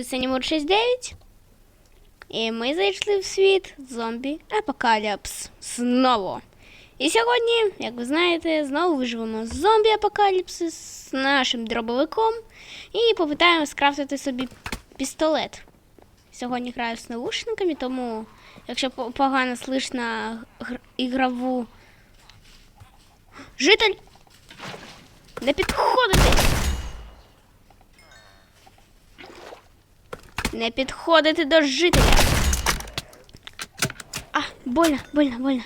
звуть Санімур 69. І ми зайшли в світ зомбі Апокаліпс знову. І сьогодні, як ви знаєте, знову виживемо з зомбі Апокаліпсис з нашим дробовиком і попитаємо скрафтити собі пістолет. Сьогодні граю з наушниками, тому якщо погано слышно гр- ігрову. Житель! Не підходити! Не підходити до жителя. А, больно, больно, больно.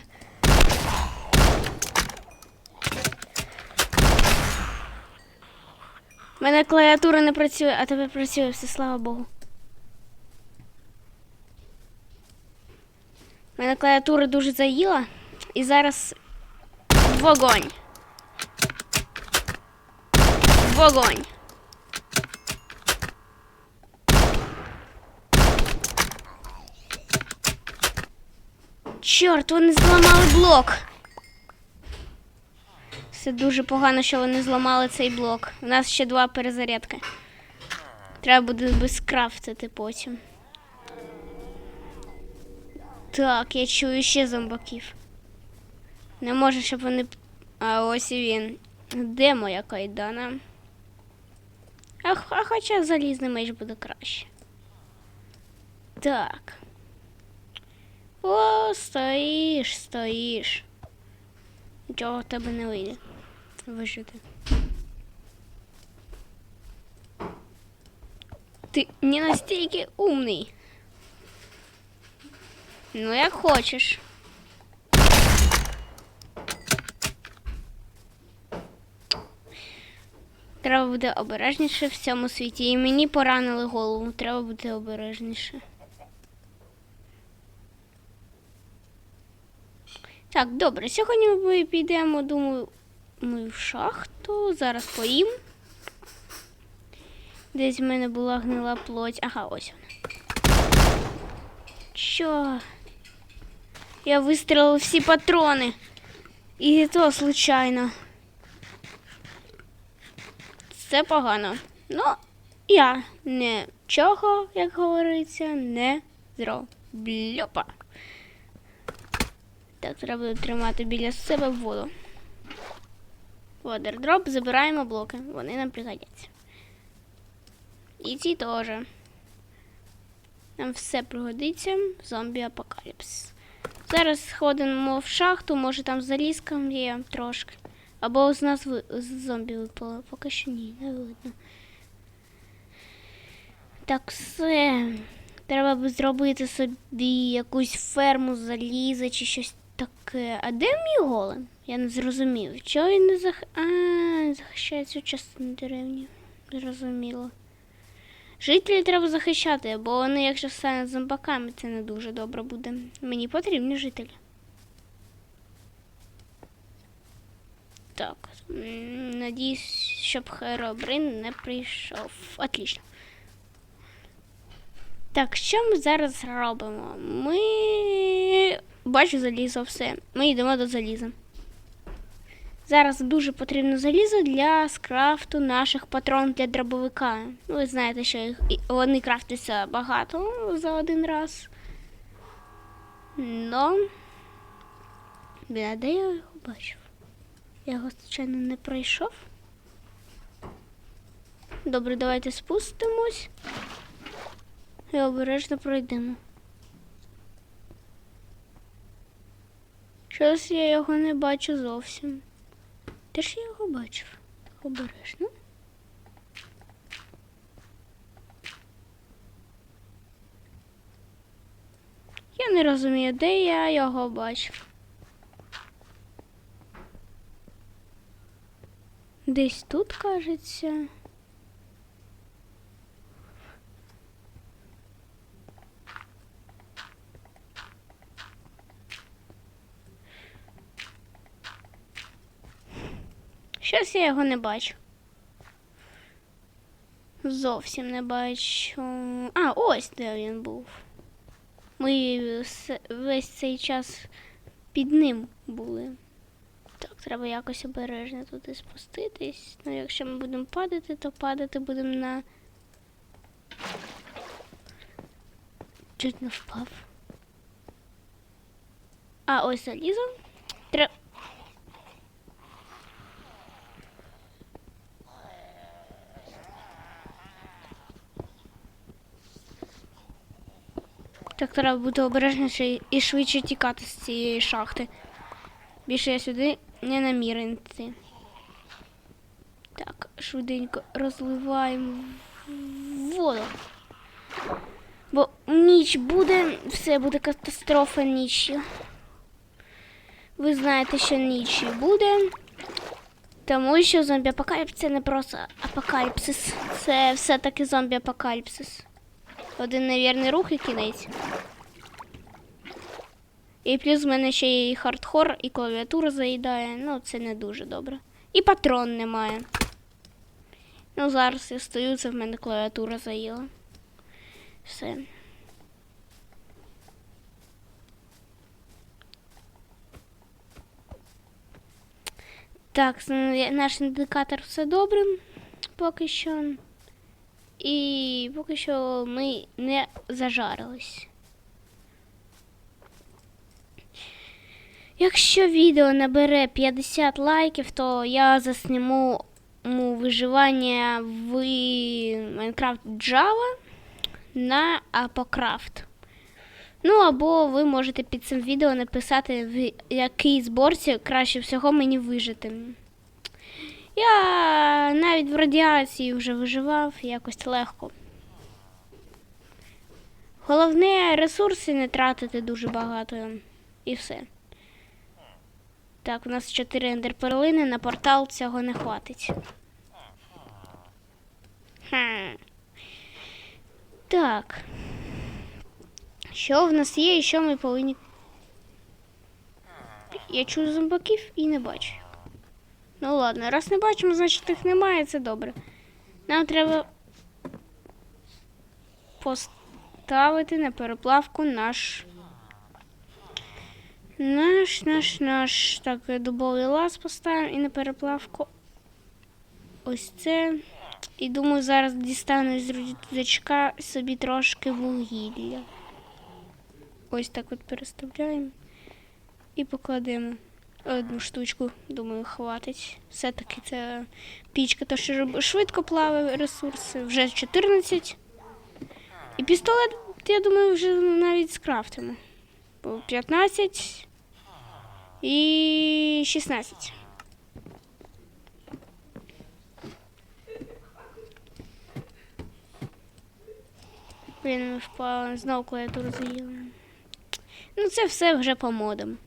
У мене клавіатура не працює, а тебе працює все, слава Богу. У мене клавіатура дуже заїла, і зараз вогонь. Вогонь. Чорт, вони зламали блок. Це дуже погано, що вони зламали цей блок. У нас ще два перезарядки. Треба буде безкрафтити потім. Так, я чую ще зомбаків. Не може, щоб вони. А ось і він. Де моя кайдана? А хоча залізний меч буде краще. Так. О, стоїш, стоїш. Нічого в тебе не вийде. Вижити. Ти не настільки умний. Ну, як хочеш. Треба буде обережніше в цьому світі. І мені поранили голову. Треба бути обережніше. Так, добре. Сьогодні ми підемо, думаю, ми в шахту. Зараз поїм. Десь в мене була гнила плоть. Ага, ось вона. Що? Я вистрілив всі патрони. І то случайно. Це погано. Ну, я нічого, як говориться, не зроблю. Так, треба тримати біля себе воду. Водердроп, забираємо блоки, вони нам пригодяться. І ці теж. Нам все пригодиться зомбі апокаліпсис. Зараз сходимо в шахту, може там залізка є трошки. Або з нас ви... зомбі випало. Поки що ні, не видно. Так, все. Треба б зробити собі якусь ферму заліза чи щось таке. А де мій голем? Я не зрозумів. Чого він не зах... А, захищає цю частину деревні. Зрозуміло. Жителі треба захищати, бо вони, якщо стануть зомбаками, це не дуже добре буде. Мені потрібні жителі. Так. Надіюсь, щоб Херобрин не прийшов. Отлично. Так, що ми зараз робимо? Ми бачу залізо все. Ми йдемо до заліза. Зараз дуже потрібно залізо для скрафту наших патронів для дробовика. Ну, ви знаєте, що їх вони крафтяться багато за один раз. Но. А де я його бачив? Я його, звичайно, не пройшов. Добре, давайте спустимось і обережно пройдемо. Щось я його не бачу зовсім. Де ж я його бачив? Обережно. Я не розумію, де я його бачив. Десь тут, кажеться. Щось я його не бачу. Зовсім не бачу. А, ось де він був. Ми весь цей час під ним були. Так, треба якось обережно туди спуститись. Ну, якщо ми будемо падати, то падати будемо на чуть не впав. А ось залізо. Так треба бути обережніше і швидше тікати з цієї шахти. Більше я сюди не намірений йти. Так, швиденько розливаємо воду. Бо ніч буде, все буде катастрофа нічі. Ви знаєте, що ніч буде. Тому що зомбі-апокаліпсис це не просто апокаліпсис. Це все-таки зомбі-апокаліпсис. Один невірний рух і кінець. І плюс в мене ще є і хардхор, і клавіатура заїдає. Ну, це не дуже добре. І патрон немає. Ну, зараз я стою, це в мене клавіатура заїла. Все. Так, наш індикатор все добре поки що. І поки що ми не зажарились. Якщо відео набере 50 лайків, то я засніму виживання в Minecraft Java на Апокрафт. Ну, або ви можете під цим відео написати, в якій зборці краще всього мені вижити. Я навіть в радіації вже виживав якось легко. Головне ресурси не тратити дуже багато і все. Так, у нас 4 ендерперлини, на портал цього не хватить. Хм. Так. Що в нас є і що ми повинні. Я чую зомбаків і не бачу. Ну ладно, раз не бачимо, значить їх немає, це добре. Нам треба поставити на переплавку наш. Наш, наш, наш. Так, дубовий лаз поставимо і на переплавку. Ось це. І думаю, зараз дістану з рюкзачка собі трошки вугілля. Ось так от переставляємо і покладемо одну штучку. Думаю, хватить. Все-таки це пічка, то що швидко плаває ресурси. Вже 14. І пістолет, я думаю, вже навіть скрафтимо. Бо 15 і 16. Блін, ми впали, знову клавіатуру заїли. Ну, це все вже по модам.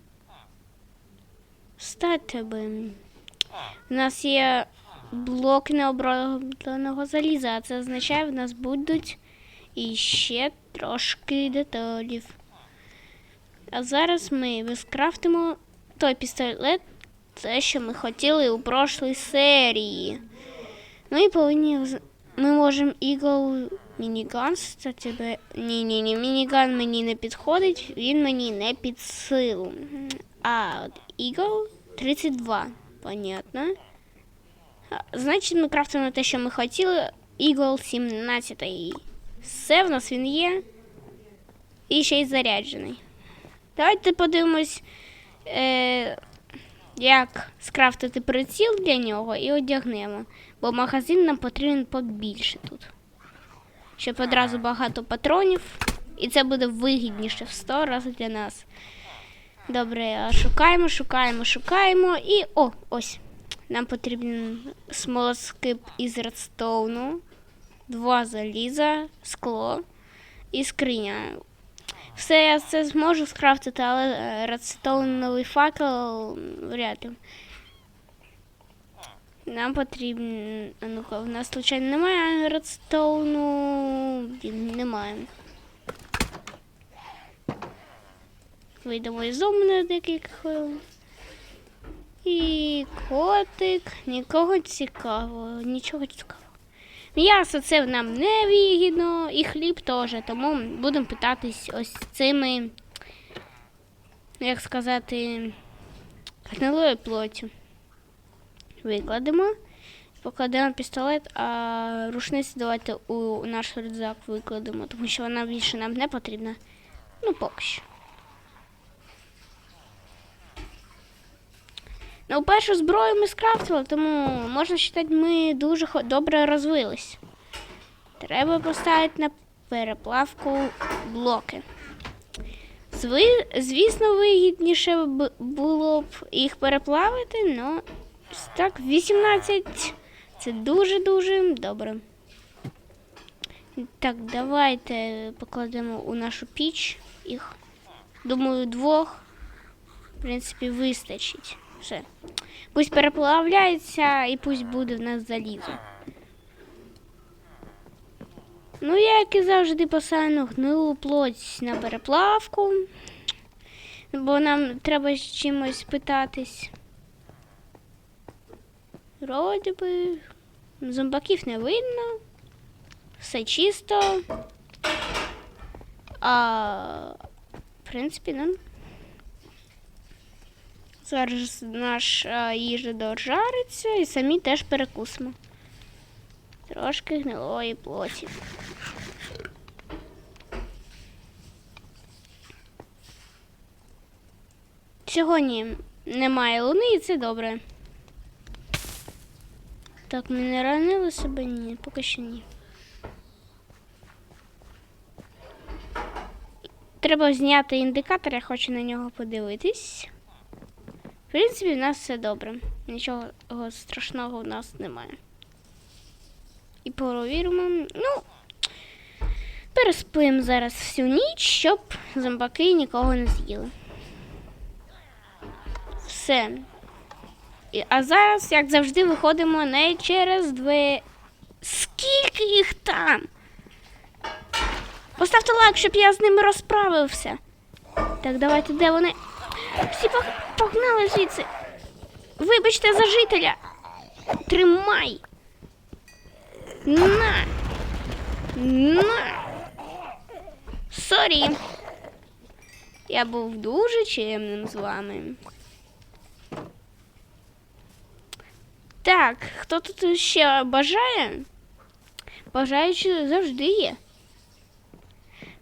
Стати би. У нас є блок необробленого заліза, а це означає, в нас будуть іще трошки деталів. А зараз ми скрафтимо той пістолет, те, що ми хотіли у прошлій серії. Ну повинні ми можемо Eagle Мініган, тебе. Ні, ні, ні, мініган мені не підходить, він мені не під силу. А от Eagle 32, понятно. Значить, ми крафтимо те, що ми хотіли. Eagle 17. Все, в нас він є. І ще й заряджений. Давайте подивимось, е, як скрафтити приціл для нього і одягнемо. Бо магазин нам потрібен побільше тут. Щоб одразу багато патронів. І це буде вигідніше в 100 разів для нас. Добре, шукаємо, шукаємо, шукаємо. І о, ось. Нам потрібен смолоскип із редстоуну, два заліза, скло і скриня. Все я це зможу скрафтити, але е, редстоуновий факел вряд ли. Нам потрібен. А ну-ка, в нас, звичайно, немає редстоуну. Блін, немає. Вийдемо із дому на декілька хвилин. І котик, нікого цікавого, нічого цікавого. М'ясо це нам не вигідно, і хліб теж, тому будемо питатись ось цими, як сказати, гнилою плоттю. Викладемо. покладемо пістолет, а рушниці давайте у наш рюкзак викладемо, тому що вона більше нам не потрібна. Ну, поки що. Ну, першу зброю ми скрафтили, тому можна вважати, ми дуже добре розвились. Треба поставити на переплавку блоки. Звісно, вигідніше було б їх переплавити, але так, 18 це дуже-дуже добре. Так, давайте покладемо у нашу піч їх. Думаю, двох, в принципі, вистачить. Все. Пусть переплавляється і пусть буде в нас залізо. Ну, я, як і завжди, посану гнилу плоть на переплавку, бо нам треба з чимось питатись. Вроді би, зомбаків не видно. Все чисто. А, в принципі, нам. Зараз наша їжа дожариться і самі теж перекусимо. Трошки гнилої плоті. Сьогодні немає луни і це добре. Так, ми не ранили себе? Ні, поки що ні. Треба зняти індикатор, я хочу на нього подивитись. В принципі, в нас все добре. Нічого страшного в нас немає. І провіримо. Ну, переспимо зараз всю ніч, щоб зомбаки нікого не з'їли. Все. А зараз, як завжди, виходимо не через дві. Скільки їх там? Поставте лайк, щоб я з ними розправився. Так, давайте, де вони? Всі пог- погнали звідси. Вибачте за жителя. Тримай. На. На. Сорі. Я був дуже чемним з вами. Так, хто тут ще бажає? Бажаючи завжди є.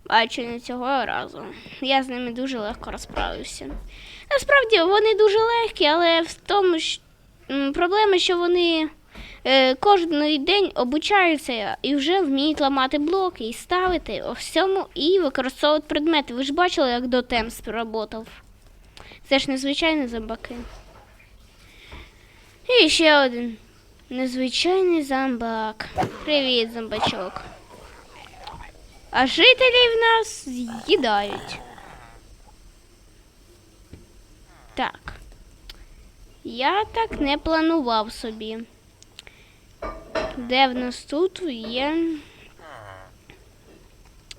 Бачу не цього разу. Я з ними дуже легко розправився. Насправді вони дуже легкі, але в тому ж проблема, що вони е, кожен день обучаються і вже вміють ламати блоки і ставити у всьому і використовувати предмети. Ви ж бачили, як дотем спработав. Це ж незвичайні зомбаки. І ще один незвичайний зомбак. Привіт, зомбачок. А жителі в нас з'їдають. Так. Я так не планував собі. Де в нас тут є.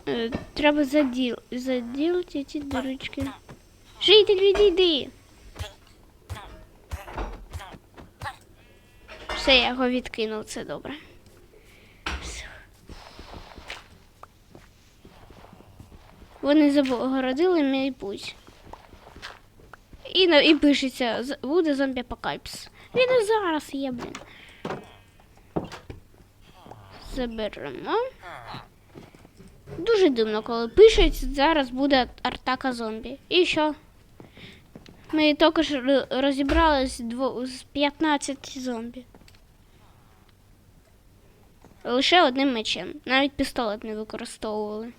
Е, Треба заділ... заділити ці дирочки. Житель, відійди. Все, я його відкинув, це добре. Вони загородили мій путь. І, і пишеться, буде зомбі апокаліпс. Він і зараз є, блін. Заберемо. Дуже дивно, коли пишуть, зараз буде атака зомбі. І що? Ми також р- розібрали з 15 зомбі. Лише одним мечем. Навіть пістолет не використовували.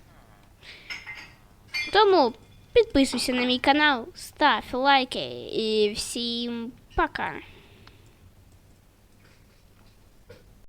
Тому підписуйся на мій канал, став лайки і всім пока.